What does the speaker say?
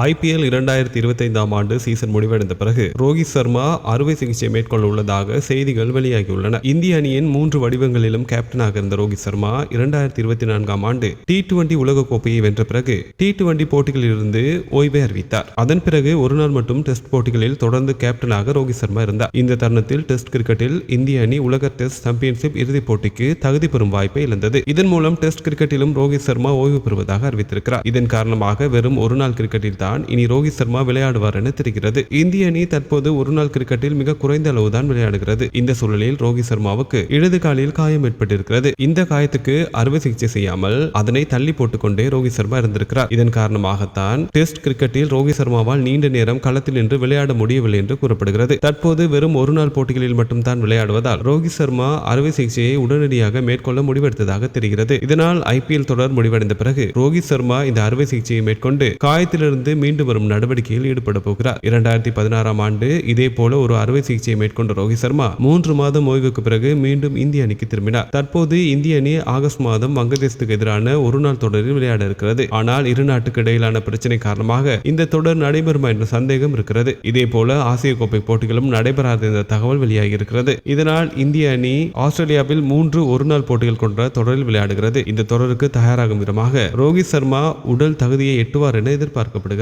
IPL இரண்டாயிரத்தி இருபத்தைந்தாம் ஆண்டு சீசன் முடிவடைந்த பிறகு ரோஹித் சர்மா அறுவை சிகிச்சை மேற்கொள்ள உள்ளதாக செய்திகள் வெளியாகியுள்ளன. இந்திய அணியின் மூன்று வடிவங்களிலும் கேப்டனாக இருந்த ரோஹித் சர்மா இரண்டாயிரத்தி இருபத்தி நான்காம் ஆண்டு டி டுவெண்டி உலகக்கோப்பையை வென்ற பிறகு டி டுவெண்டி போட்டிகளில் இருந்து ஓய்வை அறிவித்தார். அதன் பிறகு ஒருநாள் மட்டும் டெஸ்ட் போட்டிகளில் தொடர்ந்து கேப்டனாக ரோஹித் சர்மா இருந்தார். இந்த தருணத்தில் டெஸ்ட் கிரிக்கெட்டில் இந்திய அணி உலக டெஸ்ட் சாம்பியன்ஷிப் இறுதிப் போட்டிக்கு தகுதி பெறும் வாய்ப்பை இழந்தது. இதன் மூலம் டெஸ்ட் கிரிக்கெட்டிலும் ரோஹித் சர்மா ஓய்வு பெறுவதாக அறிவித்திருக்கிறார். இதன் காரணமாக வெறும் ஒருநாள் கிரிக்கெட்டில் தான் இனி ரோஹித் சர்மா விளையாடுவார் என தெரிகிறது. இந்திய அணி தற்போது ஒருநாள் கிரிக்கெட்டில் மிக குறைந்த அளவுதான் விளையாடுகிறது. இந்த சூழலில் ரோஹித் சர்மாவுக்கு இடது காலில் காயம் ஏற்பட்டிருக்கிறது. இந்த காயத்துக்கு அறுவை சிகிச்சை செய்யாமல் அதனை தள்ளி போட்டுக்கொண்டே ரோஹித் சர்மா இருந்திருக்கிறார் இதன் காரணமாகத்தான் டெஸ்ட் கிரிக்கெட்டில் ரோஹித் சர்மாவால் நீண்ட நேரம் களத்தில் நின்று விளையாட முடியவில்லை என்று கூறப்படுகிறது. தற்போது வெறும் ஒருநாள் போட்டிகளில் மட்டும்தான் விளையாடுவதால் ரோஹித் சர்மா அறுவை சிகிச்சையை உடனடியாக மேற்கொள்ள முடிவெடுத்ததாக தெரிகிறது. இதனால் ஐபிஎல் தொடர் முடிவடைந்த பிறகு ரோஹித் சர்மா இந்த அறுவை சிகிச்சையை மேற்கொண்டு காயத்திலிருந்து மீண்டு வரும் நடவடிக்கையில் ஈடுபட போகிறார். இரண்டாயிரத்தி பதினாறாம் ஆண்டு இதே போல ஒரு அறுவை சிகிச்சையை மேற்கொண்ட ரோஹித் சர்மா மூன்று மாதம் ஓய்வுக்கு பிறகு மீண்டும் இந்திய அணிக்கு திரும்பினார். தற்போது இந்திய அணி ஆகஸ்ட் மாதம் வங்கதேசத்துக்கு எதிரான ஒரு நாள் தொடரில் விளையாட இருக்கிறது. ஆனால் இரு நாட்டுக்கு இடையிலான பிரச்சனை காரணமாக இந்த தொடர் நடைபெறுமா என்ற சந்தேகம் இருக்கிறது. இதே போல ஆசிய கோப்பை போட்டிகளும் நடைபெறாத இந்த தகவல் வெளியாகி இருக்கிறது. இதனால் இந்திய அணி ஆஸ்திரேலியாவில் மூன்று ஒருநாள் போட்டிகள் கொண்ட தொடரில் விளையாடுகிறது. இந்த தொடருக்கு தயாராகும் விதமாக ரோஹித் சர்மா உடல் தகுதியை எட்டுவார் என எதிர்பார்க்கப்படுகிறது.